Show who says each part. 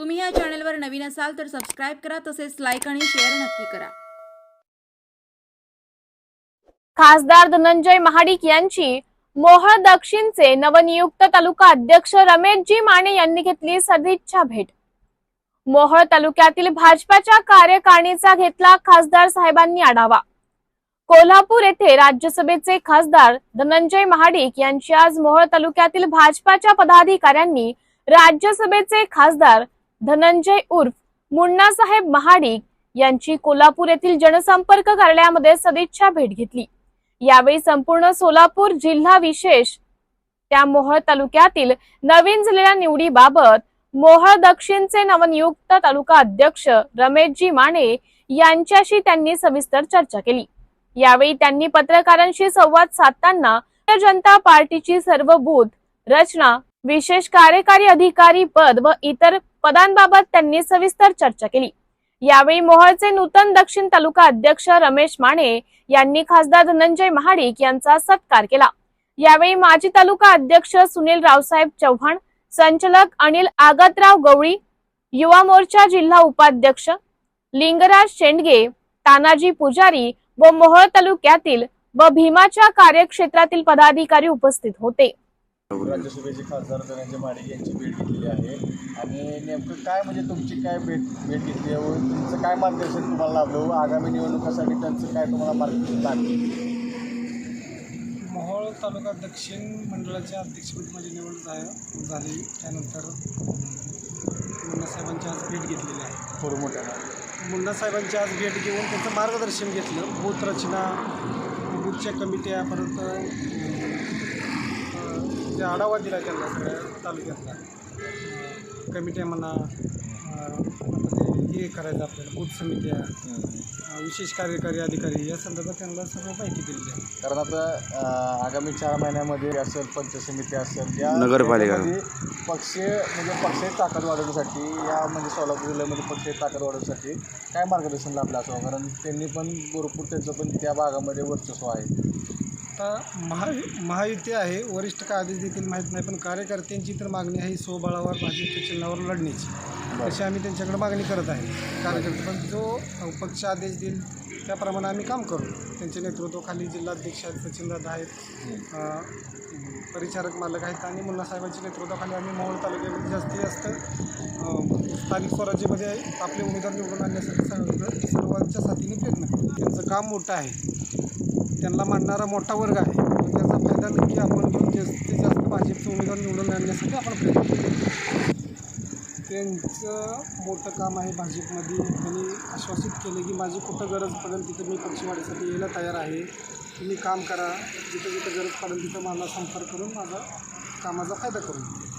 Speaker 1: तुम्ही या चॅनलवर नवीन असाल तर सबस्क्राईब करा तसेच लाईक आणि शेअर नक्की करा.
Speaker 2: खासदार धनंजय महाडिक यांची मोहळ दक्षिणचे नवनियुक्त तालुका अध्यक्ष रमेशजी माने यांनी घेतली सदिच्छा भेट. मोहळ तालुक्यातील भाजपाच्या कार्यकारिणीचा घेतला खासदार साहेबांनी आढावा. कोल्हापूर येथे राज्यसभेचे खासदार धनंजय महाडिक यांची आज मोहळ तालुक्यातील भाजपाच्या पदाधिकाऱ्यांनी राज्यसभेचे खासदार धनंजय उर्फ मुन्नासाहेब महाडिक यांची कोल्हापूर येथील जनसंपर्क कार्यालयामध्ये सदिच्छा भेट घेतली. यावेळी संपूर्ण सोलापूर जिल्हा विशेष त्या मोहळ तालुक्यातील नवीन झालेल्या निवडीबाबत मोहळ दक्षिणचे नवनियुक्त तालुका अध्यक्ष रमेशजी माने यांच्याशी त्यांनी सविस्तर चर्चा केली. यावेळी त्यांनी पत्रकारांशी संवाद साधताना जनता पार्टीची सर्व बूथ रचना विशेष कार्यकारी अधिकारी पद व इतर पदांबाबत त्यांनी सविस्तर चर्चा केली. यावेळी मोहोळचे नूतन दक्षिण तालुका अध्यक्ष रमेश माने यांनी खासदार धनंजय महाडिक यांचा सत्कार केला. यावेळी माजी तालुका अध्यक्ष सुनील रावसाहेब चव्हाण संचालक अनिल आगतराव गवळी युवा मोर्चा जिल्हा उपाध्यक्ष लिंगराज शेंडगे तानाजी पुजारी व मोहोळ तालुक्यातील व भीमाच्या कार्यक्षेत्रातील पदाधिकारी उपस्थित होते.
Speaker 3: राज्यसभेचे खासदार धनंजय माडिक यांची भेट घेतलेली आहे. आणि नेमकं काय म्हणजे तुमची काय भेट भेट घेतली आहे? व तुमचं काय मार्गदर्शन तुम्हाला लाभलं? व आगामी निवडणुकासाठी त्यांचं काय तुम्हाला मार्गदर्शन लागलं?
Speaker 4: मोहोळ तालुका दक्षिण मंडळाच्या अध्यक्षपदी माझी निवड झा- झाली. त्यानंतर मुन्ना साहेबांची आज भेट घेतलेली आहे.
Speaker 3: थोडं मोठ्यानं
Speaker 4: मुन्ना साहेबांची आज भेट घेऊन त्यांचं मार्गदर्शन घेतलं. बूथ रचना बूथच्या कमिट्या परत अं, जे आढावा दिला त्यांना सगळ्या तालुक्यातला. कमिट्या म्हणा हे करायचं आपल्याला बूथ समित्या विशेष कार्यकारी अधिकारी या संदर्भात त्यांना सगळं माहिती दिलेली आहे
Speaker 3: कारण आता आगामी चार महिन्यामध्ये असेल पंचायत समिती असेल या
Speaker 5: नगरपालिका.
Speaker 3: पक्ष म्हणजे पक्षाची ताकद वाढवण्यासाठी या म्हणजे सोलापूर जिल्ह्यामध्ये पक्षाची ताकद वाढवण्यासाठी काय मार्गदर्शन लाभलं असावं? कारण त्यांनी पण भरपूर त्यांचं पण त्या भागामध्ये वर्चस्व आहे.
Speaker 4: आता महा महायुती आहे. वरिष्ठ काय आदेश देतील माहीत नाही पण कार्यकर्त्यांची तर मागणी आहे स्वबळावर भाजपच्या चिन्हावर लढण्याची. तशी आम्ही त्यांच्याकडे मागणी करत आहे कार्यकर्ते. पण जो पक्ष आदेश देईल त्याप्रमाणे आम्ही काम करू. त्यांच्या नेतृत्वाखाली जिल्हाध्यक्ष आहेत सचिनदादा आहेत परिचारक मालक आहेत आणि मुन्ना साहेबांच्या नेतृत्वाखाली आम्ही मोहोळ तालुक्यामध्ये जास्तीत जास्त स्थानिक स्वराज्यामध्ये आपले उमेदवार निवडून आणण्यासाठी सर्वांच्या साथीने प्रयत्न करू त्यांचं काम मोठं आहे. त्यांना मांडणारा मोठा वर्ग आहे. त्याचा फायदा नक्की आपण घेऊन जास्तीत जास्त भाजपचे उमेदवार निवडून आणण्यासाठी आपण प्रयत्न करू. त्यांचं मोठं काम आहे भाजपमध्ये. त्यांनी आश्वासित केले की माझी कुठं गरज पडेल तिथं मी पक्षवाढीसाठी यायला तयार आहे. तुम्ही काम करा. जिथं जिथं गरज पडेल तिथं मला संपर्क करून माझा कामाचा फायदा करून.